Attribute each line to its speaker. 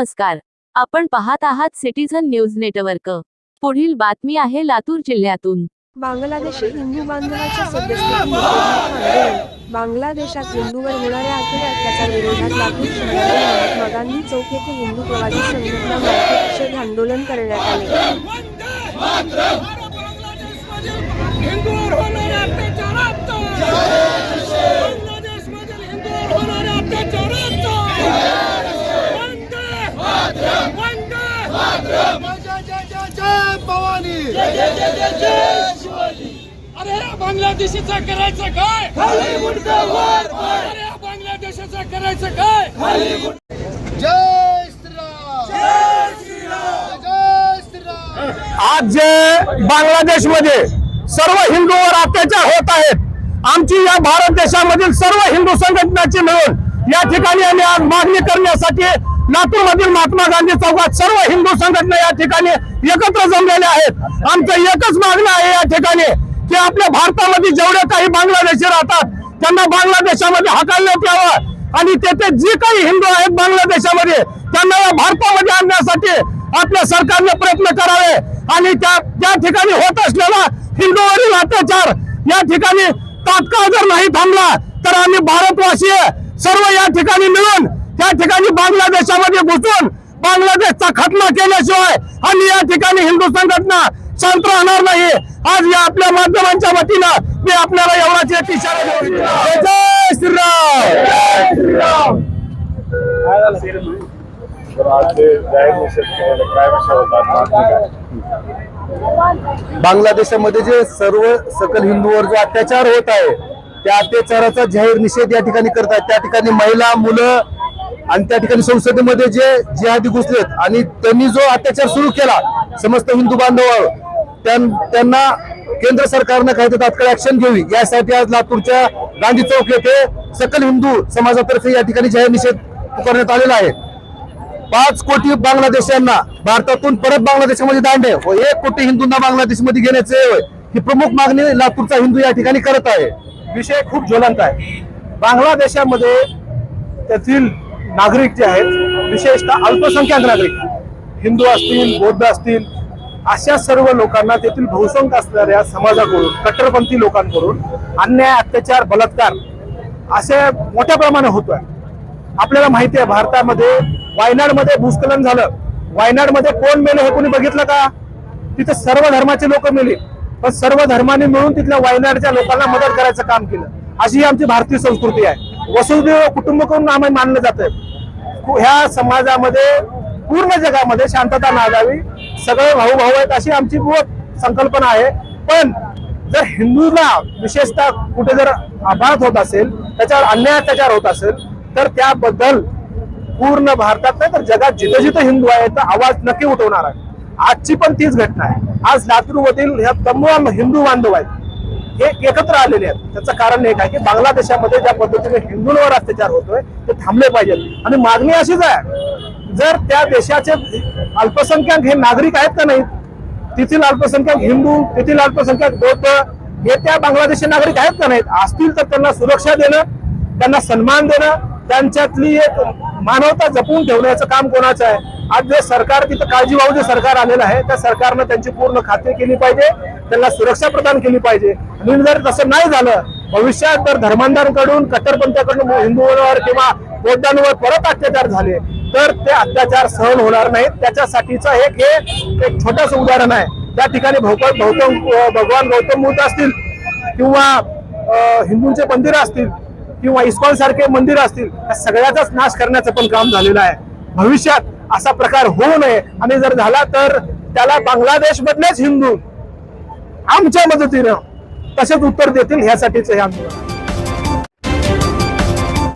Speaker 1: नमस्कार. आपण पाहत आहात सिटीझन न्यूज नेटवर्क. पुढील बातमी आहे लातूर जिल्ह्यातून.
Speaker 2: बांगलादेशी हिंदू बांधवाच्या बांगलादेशात हिंदूवर होणाऱ्या अत्याचार विरोधात लातूर शहरातील महात्मा गांधी चौक येथे हिंदू प्रवासी संघटनामार्फत निषेध आंदोलन करण्यात आले.
Speaker 3: हिंदूवर होणाऱ्या अत्याचाराचा बांगलादेशमधील हिंदूवर होणाऱ्या अत्याचाराचा वंदे वंदे जय जय जय जय भवानी अरे बांगलादेशीचं करायचं काय? अरे बांगलादेशाचं करायचं काय?
Speaker 4: जय श्रीराम.
Speaker 5: आज जे बांगलादेशमध्ये सर्व हिंदूवर अत्याचार होत आहेत आमची या भारत देशामधील सर्व हिंदू संघटनाची मिळून या ठिकाणी आम्ही आज मागणी करण्यासाठी लातूर मधील महात्मा गांधी चौकात सर्व हिंदू संघटना या ठिकाणी एकत्र जमलेल्या आहेत. आमचं एकच मागणं आहे या ठिकाणी की आपल्या भारतामध्ये जेवढे काही बांगलादेशी राहतात त्यांना बांगलादेशामध्ये हाकालण्यात यावं. आणि तेथे जे काही हिंदू आहेत बांगलादेशामध्ये त्यांना या भारतामध्ये आणण्यासाठी आपल्या सरकारने प्रयत्न करावे. आणि त्या त्या ठिकाणी होत असलेला हिंदूवरील अत्याचार या ठिकाणी तात्काळ जर नाही थांबला तर आम्ही भारतवासीय सर्व या ठिकाणी मिळून त्या ठिकाणी बांगलादेशामध्ये घुसून बांगलादेशचा खतना केल्याशिवाय आम्ही या ठिकाणी हिंदू संघटना शांत राहणार नाही. आज या आपल्या माध्यमांच्या वतीनं मी आपल्याला एवढाच एक इशारा देऊ जय श्रीराम जय श्रीराम!
Speaker 4: बांगलादेशामध्ये जे सर्व सकल हिंदूवर जो अत्याचार होत आहे त्या अत्याचाराचा जाहीर निषेध या ठिकाणी करत आहेत त्या ठिकाणी महिला मुलं आणि त्या ठिकाणी संसदेमध्ये जे जिहादी घुसलेत आणि त्यांनी जो अत्याचार सुरू केला समस्त हिंदू बांधवावर त्यां- त्यांना केंद्र सरकारनं काही तात्काळ ऍक्शन घ्यावी. यासाठी आज लातूरच्या गांधी चौक येथे सकल हिंदू समाजातर्फे या ठिकाणी जाहीर निषेध करण्यात आलेला आहे. पाच कोटी बांगलादेशांना भारतातून परत बांगलादेशामध्ये दांडे व हो, एक कोटी हिंदूंना बांगलादेशमध्ये घेण्याचे ही प्रमुख मागणी लातूरचा हिंदू या ठिकाणी करत आहे.
Speaker 5: विषय खूप ज्वलंत आहे. बांगलादेशामध्ये त्यातील नागरिक जे आहेत विशेषतः अल्पसंख्याक नागरिक हिंदू असतील बौद्ध असतील अशा सर्व लोकांना तेथील बहुसंख्य असणाऱ्या समाजाकडून कट्टरपंथी लोकांकडून अन्याय अत्याचार बलात्कार असे मोठ्या प्रमाणात होतोय. आपल्याला माहिती आहे भारतामध्ये वायनाडमध्ये भूस्खलन झालं. वायनाडमध्ये कोण मेले हे कोणी बघितलं का? तिथे सर्व धर्माचे लोक मेले. पण सर्व धर्माने मिळून तिथल्या वायनाडच्या लोकांना मदत करायचं काम केलं. अशी ही आमची भारतीय संस्कृती आहे. वसुदेव कुटुंब करून आम्ही मानलं जात ह्या समाजामध्ये पूर्ण जगामध्ये शांतता नागावी. सगळे भाऊ भाऊ आहेत अशी आमची मूळ संकल्पना आहे. पण जर हिंदूला विशेषतः कुठे जर आघात होत असेल त्याच्यावर अन्याय अत्याचार होत असेल तर त्याबद्दल पूर्ण भारतात नाही तर जगात जिथं जिथं हिंदू आहे तर आवाज नक्की उठवणार आहे. आजची पण तीच घटना आहे. आज लातूरमधील ह्या तमाम हिंदू बांधव आहेत हे एकत्र आलेले आहेत. त्याचं कारण एक आहे की बांगलादेशामध्ये ज्या पद्धतीने हिंदूंवर अत्याचार होतोय ते थांबले पाहिजेत. आणि मागणी अशीच आहे जर त्या देशाचे अल्पसंख्याक हे नागरिक आहेत का नाहीत तेथील अल्पसंख्याक हिंदू तेथील अल्पसंख्याक बौद्ध हे त्या बांगलादेशी नागरिक आहेत का नाहीत? असतील तर त्यांना सुरक्षा देणं त्यांना सन्मान देणं त्यांच्यातली एक मानवता जपून ठेवण्याचं काम कोणाचं आहे? आज जे सरकार तिथं काळजीवाहू जे सरकार आलेलं आहे त्या सरकारनं त्यांची पूर्ण खात्री केली पाहिजे. त्यांना सुरक्षा प्रदान केली पाहिजे. आणि जर तसं नाही झालं भविष्यात जर धर्मांधांकडून कट्टरपंथाकडून हिंदूंवर किंवा बौद्धांवर परत अत्याचार झाले तर ते अत्याचार सहन होणार नाहीत. त्याच्यासाठीचं एक हे एक छोटंसं उदाहरण आहे. त्या ठिकाणी भौक- गौतम भगवान गौतम बुद्ध असतील किंवा हिंदूंचे मंदिर असतील किंवा इस्कॉन सारखे मंदिर असतील या सगळ्याचाच नाश करण्याचं पण काम झालेलं आहे. भविष्यात असा प्रकार होऊ नये. आणि जर झाला तर त्याला बांगलादेश मधलेच हिंदू आमच्या मदतीनं तसेच उत्तर देतील ह्यासाठीच हे आंदोलन